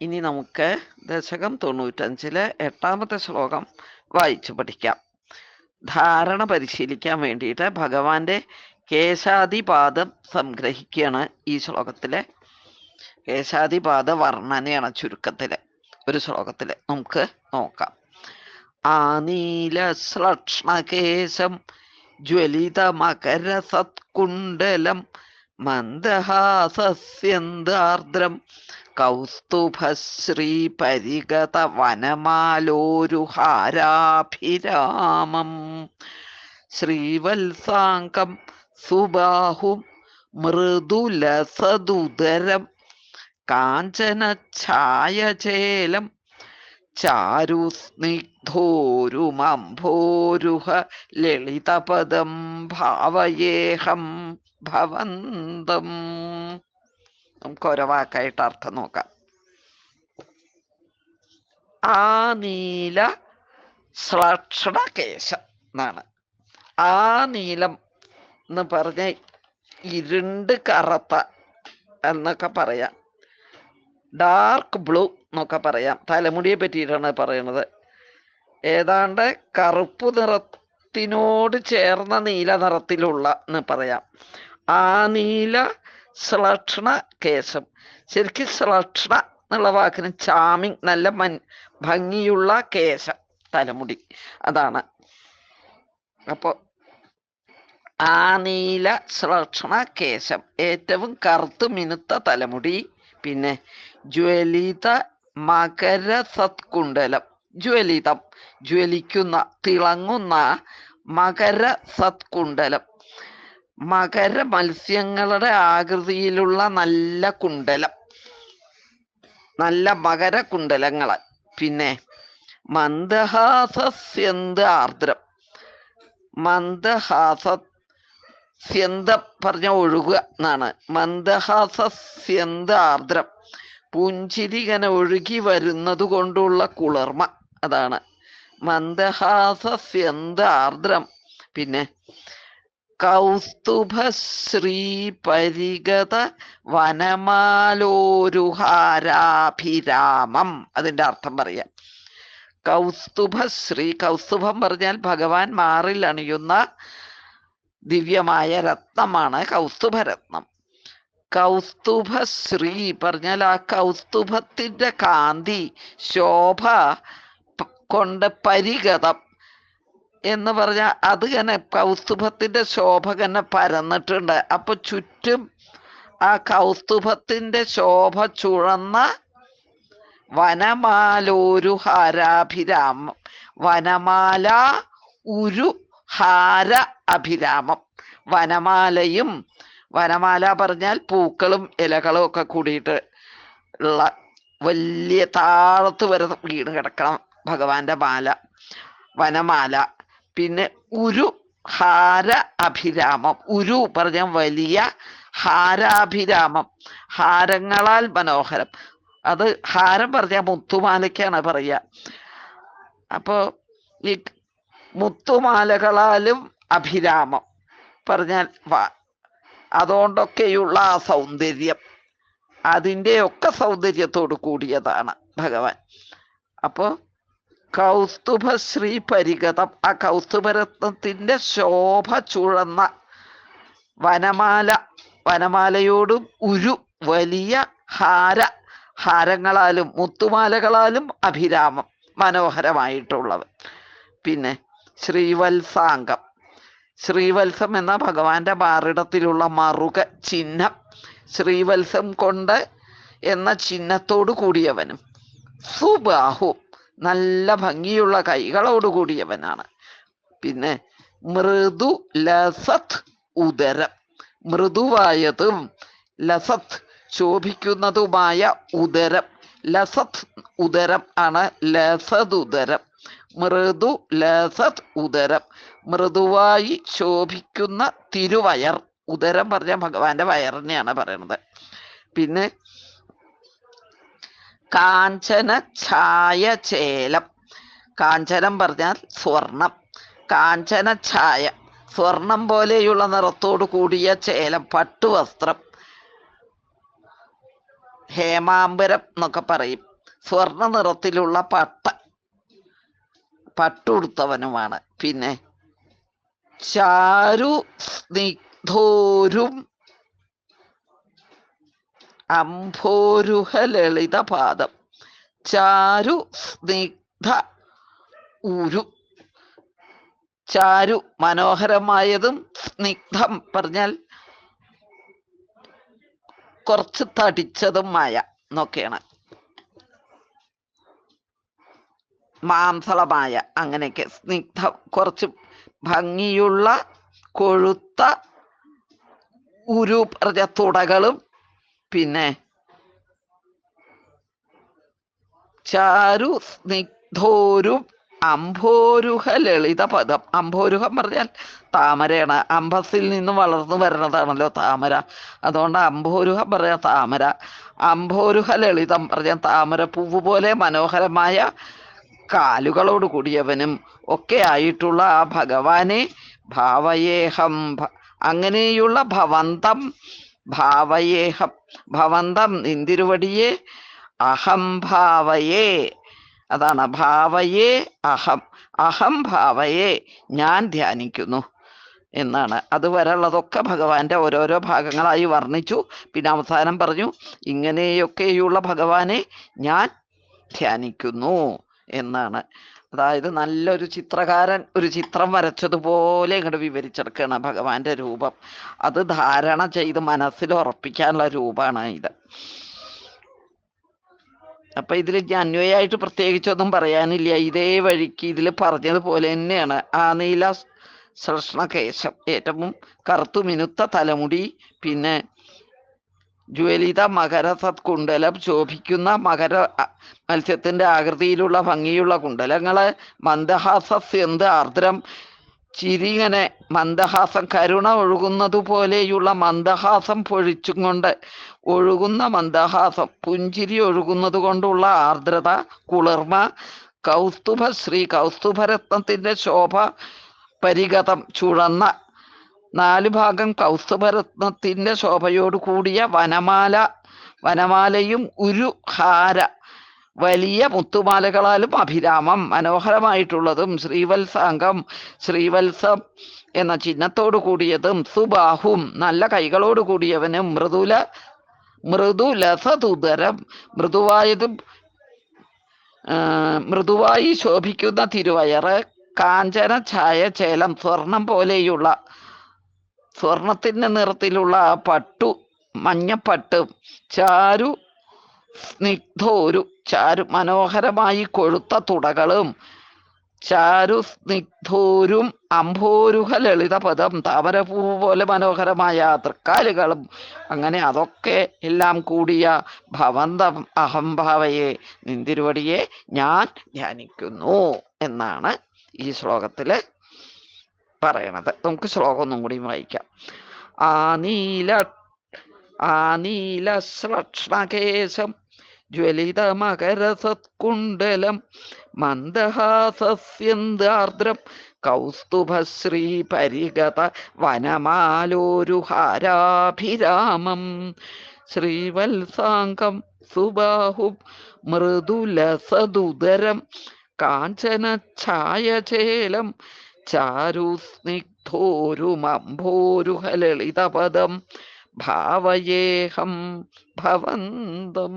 ഇനി നമുക്ക് ദശകം തൊണ്ണൂറ്റഞ്ചിലെ എട്ടാമത്തെ ശ്ലോകം വായിച്ചു പഠിക്കാം. ധാരണ പരിശീലിക്കാൻ വേണ്ടിയിട്ട് ഭഗവാന്റെ കേശാദിപാദം സംഗ്രഹിക്കുകയാണ് ഈ ശ്ലോകത്തിലെ. കേശാദിപാദ വർണനയാണ് ചുരുക്കത്തിൽ ഒരു ശ്ലോകത്തിൽ. നമുക്ക് നോക്കാം. ആനീല ശ്ലക്ഷ്ണകേശം ജ്വലിത മകര സത്കുണ്ടലം മന്ദഹാസസ്യന്താർദ്രം കൗസ്തുഭശ്രീ പരിഗത വനമാലോരുഹാരാഭിരാമം ശ്രീവത്സാംഗം സുബാഹും മൃദുലസദുദരം. കാഞ്ചന ഛായചേലം ചാരുസ്നിഗ്ധോരുമംഭോരുഹ ലളിതപദം ഭാവയേഹം ഭവന്തം. നമുക്ക് ഓരോ വാക്കായിട്ട് അർത്ഥം നോക്കാം. ആ നീല ശ്ലക്ഷണകേശം എന്നാണ്. ആ നീലം എന്ന് പറഞ്ഞ ഇരുണ്ട് കറുത്ത എന്നൊക്കെ പറയാം. ഡാർക്ക് ബ്ലൂ എന്നൊക്കെ പറയാം. തലമുടിയെ പറ്റിയിട്ടാണ് പറയുന്നത് ഏതാണ്ട് കറുപ്പ് നിറത്തിനോട് ചേർന്ന നീല നിറത്തിലുള്ള എന്ന് പറയാം. ആ നീല ശ്ലക്ഷണ കേശം. ശരിക്കും ശ്ലക്ഷണ എന്നുള്ള വാക്കിന് ചാമിങ് നല്ല മൻ ഭംഗിയുള്ള കേശം തലമുടി. അതാണ്. അപ്പോ ആ നീല ശ്ലക്ഷണ കേശം ഏറ്റവും കറുത്തു മിനുത്ത തലമുടി പിന്നെ ജ്വലിത മകര സത്കുണ്ടലം ജ്വലിതം ജ്വലിക്കുന്ന തിളങ്ങുന്ന മകര സത്കുണ്ടലം മകര മത്സ്യങ്ങളുടെ ആകൃതിയിലുള്ള നല്ല കുണ്ടലം. നല്ല മകര കുണ്ടലങ്ങൾ പിന്നെ മന്ദഹാസ്യന്ത് ആർദ്രം. മന്ദഹാസ പറഞ്ഞ ഒഴുകുക എന്നാണ്. മന്ദഹാസ്യന്ത് ആർദ്രം. പുഞ്ചിരികനെ ഒഴുകി വരുന്നത് കൊണ്ടുള്ള കുളിർമ. അതാണ് മന്ദഹാസ്യന്ത് ആർദ്രം. പിന്നെ കൗസ്തുഭശ്രീ പരിഗത വനമാലോരുഹാരാഭിരാമം. അതിന്റെ അർത്ഥം പറയാം. കൗസ്തുഭശ്രീ കൗസ്തുഭം പറഞ്ഞാൽ ഭഗവാൻ മാറിൽ അണിയുന്ന ദിവ്യമായ രത്നമാണ് കൗസ്തുഭരത്നം. കൗസ്തുഭശ്രീ പറഞ്ഞാൽ ആ കൗസ്തുഭത്തിന്റെ കാന്തി ശോഭ കൊണ്ട് പരിഗതം. എന്ന് പറഞ്ഞാൽ അത് തന്നെ കൗസ്തുഭത്തിന്റെ ശോഭ തന്നെ പരന്നിട്ടുണ്ട്. അപ്പൊ ചുറ്റും ആ കൗസ്തുഭത്തിന്റെ ശോഭ ചുഴന്ന വനമാലോരു ഹാരാഭിരാമം. വനമാല ഉരു ഹാര അഭിരാമം. വനമാലയും വനമാല പറഞ്ഞാൽ പൂക്കളും ഇലകളും ഒക്കെ കൂടിയിട്ട് ഉള്ള വലിയ താഴത്ത് വരെ വീണ് കിടക്കണം ഭഗവാന്റെ മാല വനമാല. പിന്നെ ഉരു ഹാര അഭിരാമം. ഉരു പറഞ്ഞ വലിയ ഹാരാഭിരാമം. ഹാരങ്ങളാൽ മനോഹരം. അത് ഹാരം പറഞ്ഞ മുത്തുമാലയ്ക്കാണ് പറയുക. അപ്പോ ഈ മുത്തുമാലകളാലും അഭിരാമം പറഞ്ഞാൽ അതുകൊണ്ടൊക്കെയുള്ള ആ സൗന്ദര്യം. അതിന്റെയൊക്കെ സൗന്ദര്യത്തോട് കൂടിയതാണ് ഭഗവാൻ. അപ്പോ കൗസ്തുഭശ്രീ പരിഗതം ആ കൗസ്തുഭരത്നത്തിന്റെ ശോഭ ചുഴന്ന വനമാല വനമാലയോടും ഉരു വലിയ ഹാര ഹാരങ്ങളാലും മുത്തുമാലകളാലും അഭിരാമം മനോഹരമായിട്ടുള്ളത്. പിന്നെ ശ്രീവത്സാംഗം. ശ്രീവത്സം എന്ന ഭഗവാന്റെ മാറിടത്തിലുള്ള മറുക ചിഹ്നം ശ്രീവത്സം കൊണ്ട് എന്ന ചിഹ്നത്തോടു കൂടിയവനും. സുബാഹു. നല്ല ഭംഗിയുള്ള കൈകളോട് കൂടിയവനാണ്. പിന്നെ മൃദു ലസത് ഉദരം. മൃദുവായതും ലസത് ശോഭിക്കുന്നതുമായ ഉദരം. ലസത് ഉദരം ആണ് ലസത് ഉദരം. മൃദു ലസത് ഉദരം. മൃദുവായി ശോഭിക്കുന്ന തിരുവയർ. ഉദരം പറഞ്ഞ ഭഗവാന്റെ വയറിനെയാണ് പറയുന്നത്. പിന്നെ കാഞ്ചന ഛായ ചേലം കാഞ്ചനം പറഞ്ഞാൽ സ്വർണം. കാഞ്ചന ഛായ സ്വർണം പോലെയുള്ള നിറത്തോടു കൂടിയ ചേലം പട്ടുവസ്ത്രം. ഹേമാംബരം എന്നൊക്കെ പറയും. സ്വർണ നിറത്തിലുള്ള പട്ട പട്ടുടുത്തവനുമാണ്. പിന്നെ ചാരു സ്നിഗ്ധോരും അംഭോരുഹ ലളിത പാദം ചാരു സ്നിഗ്ധ ഉരു ചാരു മനോഹരമായതും സ്നിഗ്ധം പറഞ്ഞാൽ കുറച്ച് തടിച്ചതുമായ എന്നൊക്കെയാണ്. മാംസളമായ അങ്ങനെയൊക്കെ സ്നിഗ്ധ കുറച്ച് ഭംഗിയുള്ള കൊഴുത്ത ഉരു പറഞ്ഞ തുടകളും പിന്നെ ചാരു സ്നിഗ്ധോരും അംഭോരുഹ ലളിത പദം. അംഭോരുഹം പറഞ്ഞാൽ താമരയാണ്. അംബസിൽ നിന്ന് വളർന്നു വരുന്നതാണല്ലോ താമര. അതുകൊണ്ട് അംഭോരുഹം പറഞ്ഞ താമര. അംഭോരുഹ ലളിതം പറഞ്ഞ താമര പൂവ് പോലെ മനോഹരമായ കാലുകളോട് കൂടിയവനും ഒക്കെ ആയിട്ടുള്ള ആ ഭഗവാനെ ഭാവയേഹം അങ്ങനെയുള്ള ഭവന്തം ഭാവയേഹം ഭവന്തം നിന്തിരുവടിയെ അഹം ഭാവയേ. അതാണ് ഭാവയേ അഹം അഹം ഭാവയേ ഞാൻ ധ്യാനിക്കുന്നു എന്നാണ്. അതുവരെയുള്ളതൊക്കെ ഭഗവാന്റെ ഓരോരോ ഭാഗങ്ങളായി വർണിച്ചു. പിന്നെ അവസാനം പറഞ്ഞു ഇങ്ങനെയൊക്കെയുള്ള ഭഗവാനെ ഞാൻ ധ്യാനിക്കുന്നു എന്നാണ്. അതായത് നല്ലൊരു ചിത്രകാരൻ ഒരു ചിത്രം വരച്ചതുപോലെ ഇങ്ങോട്ട് വിവരിച്ചെടുക്കുകയാണ് ഭഗവാന്റെ രൂപം. അത് ധാരണ ചെയ്ത് മനസ്സിൽ ഉറപ്പിക്കാനുള്ള രൂപമാണ് ഇത്. അപ്പൊ ഇതിൽ അന്വയായിട്ട് പ്രത്യേകിച്ചൊന്നും പറയാനില്ല. ഇതേ വഴിക്ക് ഇതിൽ പറഞ്ഞതുപോലെ തന്നെയാണ്. ആ നീല സൃഷ്ണകേശം. ഏറ്റവും കറുത്തു മിനുത്ത തലമുടി പിന്നെ ജ്വലിത മകര സത്കുണ്ടലം ശോഭിക്കുന്ന മകര മത്സ്യത്തിന്റെ ആകൃതിയിലുള്ള ഭംഗിയുള്ള കുണ്ടലങ്ങൾ മന്ദഹാസസ്യന്ത് ആർദ്രം? ചിരിങ്ങനെ മന്ദഹാസം കരുണ ഒഴുകുന്നതുപോലെയുള്ള മന്ദഹാസം പൊഴിച്ചും കൊണ്ട് ഒഴുകുന്ന മന്ദഹാസം പുഞ്ചിരി ഒഴുകുന്നത് കൊണ്ടുള്ള ആർദ്രത കുളിർമ കൗസ്തുഭ ശ്രീ കൗസ്തുഭരത്നത്തിന്റെ ശോഭ പരിഗതം ചുഴന്ന നാല് ഭാഗം കൗസ്തുഭരത്നത്തിന്റെ ശോഭയോട് കൂടിയ വനമാല വനമാലയും ഒരു ഹാര. വലിയ മുത്തുമാലകളാലും അഭിരാമം മനോഹരമായിട്ടുള്ളതും ശ്രീവത്സാംഗം ശ്രീവത്സം എന്ന ചിഹ്നത്തോടു കൂടിയതും സുബാഹും നല്ല കൈകളോട് കൂടിയവനും മൃദുല മൃദുലസതുതരം മൃദുവായതും മൃദുവായി ശോഭിക്കുന്ന തിരുവയറ് കാഞ്ചന ഛായ ചേലം സ്വർണം പോലെയുള്ള സ്വർണത്തിന്റെ നിറത്തിലുള്ള ആ പട്ടു മഞ്ഞപ്പട്ട് ചാരു സ്നിഗ്ധോരു ചാരു മനോഹരമായി കൊഴുത്ത തുടകളും ചാരു സ്നിഗ്ധോരും അംഭോരുഹ ലളിത പദം താമരപ്പൂവ് പോലെ മനോഹരമായ തൃക്കാലുകളും അങ്ങനെ അതൊക്കെ എല്ലാം കൂടിയ ഭവന്ത അഹംഭാവയെ നിന്തിരുവടിയെ ഞാൻ ധ്യാനിക്കുന്നു എന്നാണ് ഈ ശ്ലോകത്തിൽ പറയണത്. നമുക്ക് ശ്ലോകം ഒന്നും കൂടി വായിക്കാം. ആ നീല ആ നീല ശ്രക്ഷണകേശം ജ്വലിത മകര സത്കുണ്ടലം മന്ദഹാസ്യന്താർദ്രം കൗസ്തുഭശ്രീ പരിഗത വനമാലോരുഹാരാഭിരാമം ശ്രീവത്സാംഗം സുബാഹും മൃദുലസദുദരം കാഞ്ചന ഛായചേലം ചാരുസ്നിഗ്ധോരുമംഭോരുഹലളിതപദം ഭാവയേഹം ഭവന്തം